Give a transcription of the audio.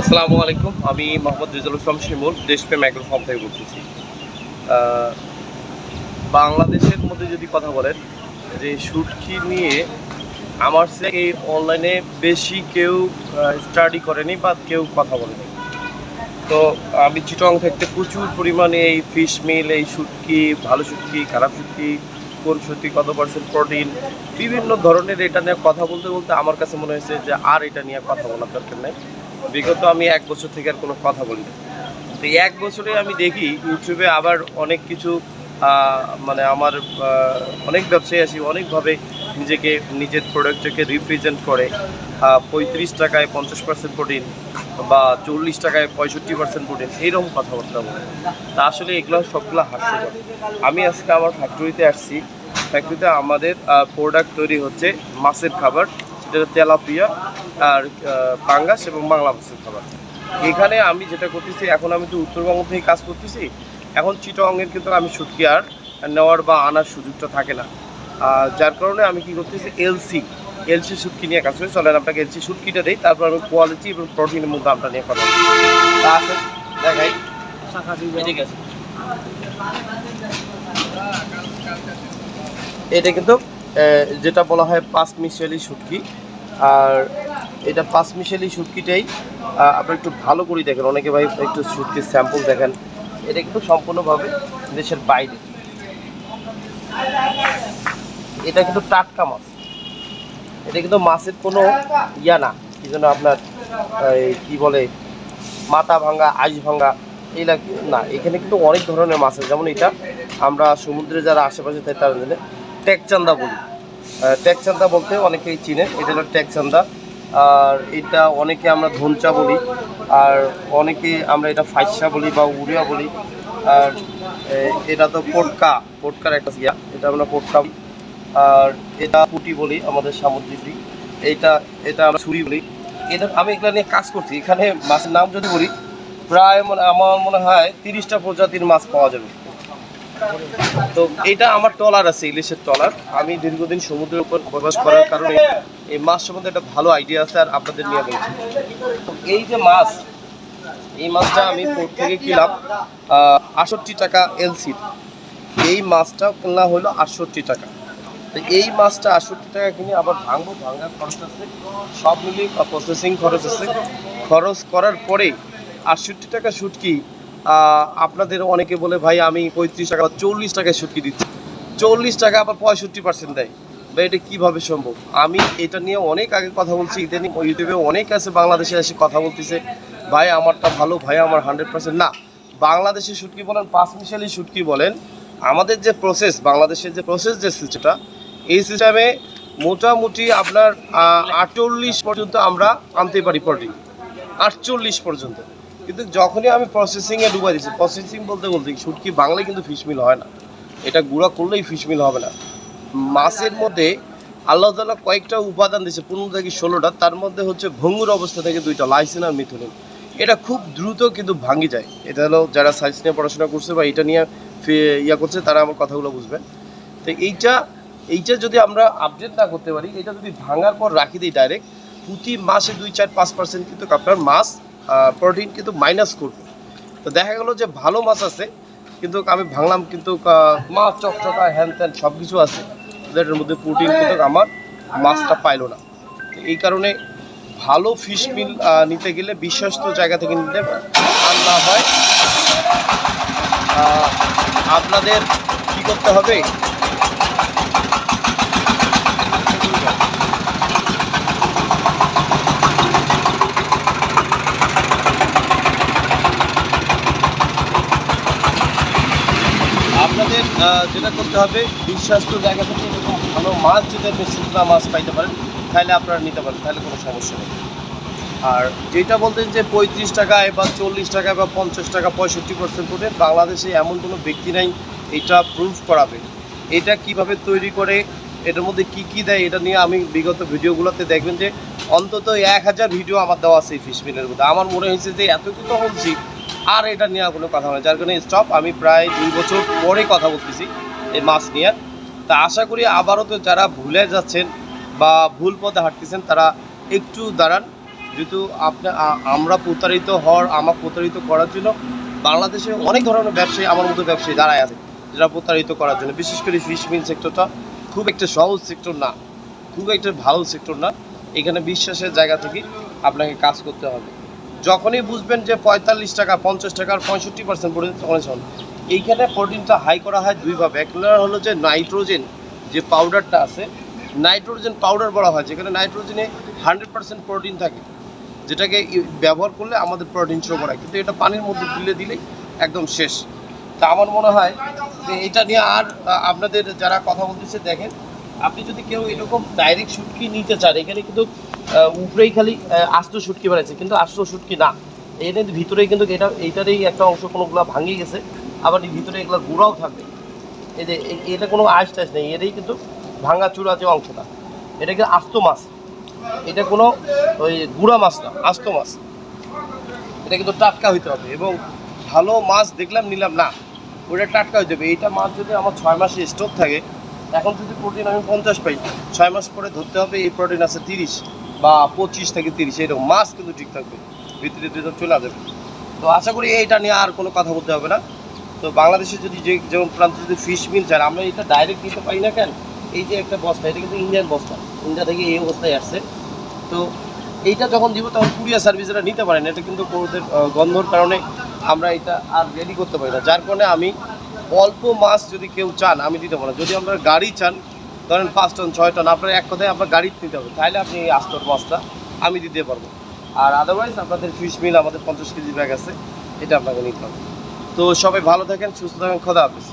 আসসালামু আলাইকুম, আমি মোহাম্মদ রিজাল ইসলাম শিমুল, দেশপ্রেম অ্যাগ্রো ফার্ম থেকে বলতেছি। বাংলাদেশের মধ্যে যদি কথা বলেন, যে শুটকি নিয়ে আমার থেকে অনলাইনে বেশি কেউ স্টাডি করেনি বা কেউ কথা বলেনি। তো আমি চিটং থাকতে প্রচুর পরিমাণে এই ফিশ মিল এই শুটকি, ভালো শুটকি, খারাপ শুটকি, কোন শুটকি, কত পার্সেন্ট প্রোটিন বিভিন্ন ধরনের এটা নিয়ে কথা বলতে বলতে আমার কাছে মনে হয়েছে যে আর এটা নিয়ে কথা বলার দরকার নেই। বিগত আমি এক বছর থেকে আর কোনো কথা বলি না। তো এক বছরে আমি দেখি ইউটিউবে আবার অনেক কিছু মানে আমার অনেক ব্যবসায়ী আছি, অনেকভাবে নিজেকে, নিজের প্রোডাক্টটাকে রিপ্রেজেন্ট করে। পঁয়ত্রিশ টাকায় পঞ্চাশ পার্সেন্ট প্রোটিন বা চল্লিশ টাকায় পঁয়ষট্টি পার্সেন্ট প্রোটিন এইরকম কথাবার্তা বলে। তা আসলে এগুলো সবগুলো হাস্যকর। আমি আজকে আমার ফ্যাক্টরিতে আসছি। ফ্যাক্টরিতে আমাদের প্রোডাক্ট তৈরি হচ্ছে মাছের খাবার। হচ্ছে তেলাপিয়া আর পাঙ্গাস এবং বাংলা মাছের খাবার। এখানে আমি যেটা করতেছি, এখন আমি তো উত্তরবঙ্গ থেকে কাজ করতেছি, এখন চিটংয়ের কিন্তু আমি শুটকি আর নেওয়ার বা আনার সুযোগটা থাকে না। যার কারণে আমি কি করতেছি, এলসি এলসি শুটকি নিয়ে কাজ করি। চলেন, আপনাকে এলসি শুটকিটা দিই, তারপর আমি কোয়ালিটি এবং প্রোটিনের মধ্যে দামটা নিয়ে কথা আসেন এটা কিন্তু যেটা বলা হয় পাঁচ মিশালি শুটকি। আর এটা পাঁচ মিশালি শুটকিটাই আপনারা একটু ভালো করে দেখেন। অনেকে ভাই একটু শুটকির স্যাম্পল দেখেন। এটা কিন্তু সম্পূর্ণভাবে দেশের বাইরে। এটা কিন্তু টাটকা মাছ। এটা কিন্তু মাছের কোনো ইয়া না। কি জন্য আপনার কি বলে, মাথা ভাঙা আইস ভাঙা এইগুলা কি- না, এখানে কিন্তু অনেক ধরনের মাছ আছে। যেমন এটা আমরা সমুদ্রে যারা আশেপাশে থাকে তারা টেকচান্দা বলি। আহ, টেকচান্দা বলতে অনেকেই চিনে এটা হলো টেকচান্দা। আর এটা অনেকে আমরা ধনচা বলি আর অনেকে আমরা এটা ফাইসা বলি বা উড়িয়া বলি। আর এটা তো পটকা পটকার একটা ইয়া এটা আমরা পটকা আর এটা পুটি বলি আমাদের সামুদ্রিক এইটা এটা আমরা ছুরি বলি। এটা আমি এগুলো নিয়ে কাজ করছি। এখানে মাছের নাম যদি বলি প্রায় মানে আমার মনে হয় তিরিশটা প্রজাতির মাছ পাওয়া যাবে। তো এটা আমার ট্রলার আছে, ইলিশের ট্রলার। আমি দীর্ঘদিন সমুদ্রের উপর বসবাস করার কারণে এই মাছ সম্বন্ধে একটা ভালো আইডিয়া আছে আর আপনাদের নিয়ে বলছি। এই যে মাছ, এই মাছটা আমি পোর্ট থেকে কিনলাম আটষট্টি টাকা এলসি এই মাছটা কিনলাম হলো আটষট্টি টাকা। তো এই মাছটা আটষট্টি টাকা কিনে আবার ভাঙবো, ভাঙার খরচ আছে। সব মিলিয়ে প্রসেসিং খরচ আছে। খরচ করার পরে আটষট্টি টাকা শুটকি আপনাদের অনেকে বলে, ভাই, আমি পঁয়ত্রিশ টাকা চল্লিশ টাকায় শুটকি দিচ্ছি। চল্লিশ টাকা আবার পঁয়ষট্টি পার্সেন্ট দেয়। বা এটা কীভাবে সম্ভব? আমি এটা নিয়ে অনেক আগে কথা বলছি ইদানিং ইউটিউবে অনেক আছে, বাংলাদেশে এসে কথা বলতেছে, ভাই, আমারটা ভালো, ভাই, আমার হান্ড্রেড পার্সেন্ট না। বাংলাদেশে শুটকি বলেন পাঁচ মিশালি শুটকি বলেন, আমাদের যে প্রসেস বাংলাদেশের যে প্রসেস যে সিস্টেমটা এই সিস্টেমে মোটামুটি আপনার আটচল্লিশ পর্যন্ত আমরা আনতে পারি প্রোটিন আটচল্লিশ পর্যন্ত। কিন্তু যখনই আমি প্রসেসিংয়ে ডুবাই দিচ্ছি প্রসেসিং বলতে বলতে শুটকি বাংলায় কিন্তু ফিশ মিল হয় না। এটা গুঁড়া করলেই ফিশ মিল হবে না। মাছের মধ্যে আল্লাহ তালা কয়েকটা উপাদান দিয়েছে, পনেরো থেকে ষোলোটা। তার মধ্যে হচ্ছে ভঙ্গুর অবস্থা থেকে দুইটা লাইসিন আর মিথুলিন এটা খুব দ্রুত কিন্তু ভাঙি যায়। এটা হলো যারা সায়েন্স নিয়ে পড়াশোনা করছে বা এটা নিয়ে ইয়া করছে, তারা আমার কথাগুলো বুঝবেন তো এইটা এইটা যদি আমরা আপডেট না করতে পারি, এটা যদি ভাঙার পর রাখি দিই ডাইরেক্ট প্রতি মাসে দুই, চার, পাঁচ পার্সেন্ট কিন্তু আপনার মাছ প্রোটিন কিন্তু মাইনাস করবে। তো দেখা গেল যে ভালো মাছ আছে কিন্তু আমি ভাঙলাম কিন্তু মাছ চকচকা হ্যান ত্যান সব কিছু আছে। এটার মধ্যে প্রোটিন কিন্তু আমার মাছটা পাইলো না। তো এই কারণে ভালো ফিশ মিল নিতে গেলে বিশ্বস্ত জায়গা থেকে নিতে। আর না হয় আপনাদের কি করতে হবে? আপনাদের যেটা করতে হবে, বিশ্বাস্ত জায়গা থেকে এরকম ভালো মাছ যদি আপনি শুকনা মাছ পাইতে পারেন, তাহলে আপনারা নিতে পারেন, তাহলে কোনো সমস্যা নেই। আর যেটা বলতেন যে পঁয়ত্রিশ টাকায় বা চল্লিশ টাকায় বা পঞ্চাশ টাকা, পঁয়ষট্টি পার্সেন্ট করে বাংলাদেশে এমন কোনো ব্যক্তি নাই, এটা প্রুফ করাবে। এটা কীভাবে তৈরি করে, এটার মধ্যে কি কি দেয়, এটা নিয়ে আমি বিগত ভিডিওগুলোতে দেখবেন যে অন্তত এক হাজার ভিডিও আমার দেওয়া আছে এই ফিশ মিলের মধ্যে। আমার মনে হয়েছে যে এত কিছু বলছি আর এটা নিয়ে কোনো কথা হয়। যার কারণে স্টপ আমি প্রায় দুই বছর পরে কথা বলতেছি এই মাছ নিয়ে। তা আশা করি আবারও তো যারা ভুলে যাচ্ছেন বা ভুল পথে হাঁটতেছেন, তারা একটু দাঁড়ান। যেহেতু আপনার আমরা প্রতারিত হওয়ার, আমার প্রতারিত করার জন্য বাংলাদেশে অনেক ধরনের ব্যবসায়ী, আমার মতো ব্যবসায়ী দাঁড়ায় আছে, যারা প্রতারিত করার জন্য। বিশেষ করে ফিশ মিল সেক্টরটা খুব একটা সহজ সেক্টর না, খুব একটা ভালো সেক্টর না। এখানে বিশ্বাসের জায়গা থেকে আপনাকে কাজ করতে হবে। যখনই বুঝবেন যে পঁয়তাল্লিশ টাকা, পঞ্চাশ টাকার পঁয়ষট্টি পার্সেন্ট পর্যন্ত তখনই শোন এইখানে প্রোটিনটা হাই করা হয় দুইভাবে এক নম্বর হলো যে নাইট্রোজেন যে পাউডারটা আছে নাইট্রোজেন পাউডার বলা হয়, যেখানে নাইট্রোজেনে হান্ড্রেড পার্সেন্ট প্রোটিন থাকে। যেটাকে ব্যবহার করলে আমাদের প্রোটিন শো করায়। কিন্তু এটা পানির মধ্যে দিলে দিলেই একদম শেষ। তা আমার মনে হয় যে এটা নিয়ে আর আপনাদের যারা কথা বলতেছে দেখেন, আপনি যদি কেউ এরকম ডাইরেক্ট শুটকি নিতে চান, এখানে কিন্তু উপরেই খালি আস্ত শুটকি বাড়াইছে কিন্তু আস্ত শুটকি না। এর কিন্তু ভিতরেই কিন্তু এটা, এইটারই একটা অংশ কোনোগুলো ভাঙে গেছে, আবার ভিতরে এগুলো গুঁড়াও থাকবে। এই যে এটা কোনো আঁশ টাইস নেই এটাই কিন্তু ভাঙা চূড়া যে অংশটা, এটা কিন্তু আস্ত মাছ। এটা কোনো ওই গুঁড়া মাছ না, আস্ত মাছ। এটা কিন্তু টাটকা হইতে হবে, এবং ভালো মাছ দেখলাম, নিলাম না ওটা টাটকা হইতে হবে। এইটা মাছ যদি আমার ছয় মাসে স্টক থাকে, এখন যদি প্রোটিন আমি পঞ্চাশ পাই, ছয় মাস পরে ধরতে হবে, এই প্রোটিন আছে তিরিশ। বা পঁচিশ থেকে তিরিশ এরকম মাছ কিন্তু ঠিক থাকবে। ভিতরে ভিতরে চলে যাবে তো আশা করি এইটা নিয়ে আর কোনো কথা বলতে হবে না। তো বাংলাদেশে যদি যে যেমন প্রান্তে যদি ফিশ মিল চান আমরা এটা ডাইরেক্ট নিতে পারি না কেন? এই যে একটা বস্তা এটা কিন্তু ইন্ডিয়ান বস্তা। ইন্ডিয়া থেকে এই অবস্থায় আসছে। তো এইটা যখন দিব তখন কুরিয়ার সার্ভিসরা নিতে পারেন এটা কিন্তু আহ, গন্ধর কারণে আমরা এটা আর রেডি করতে পারি না। যার কারণে আমি অল্প মাছ যদি কেউ চান আমি দিতে পারি। যদি আপনারা গাড়ি চান ধরেন পাঁচ টন, ছয় টন, আপনার এক কথায় আপনার গাড়ি নিতে হবে। তাহলে আপনি আস্তর মাছটা আমি দিতে পারব। আর আদারওয়াইজ আপনাদের ফিশ মিল আমাদের পঞ্চাশ কেজি ব্যাগ আছে, এটা আপনাকে নিতে হবে। তো সবাই ভালো থাকেন, সুস্থ থাকেন, খোদা হাফিজ।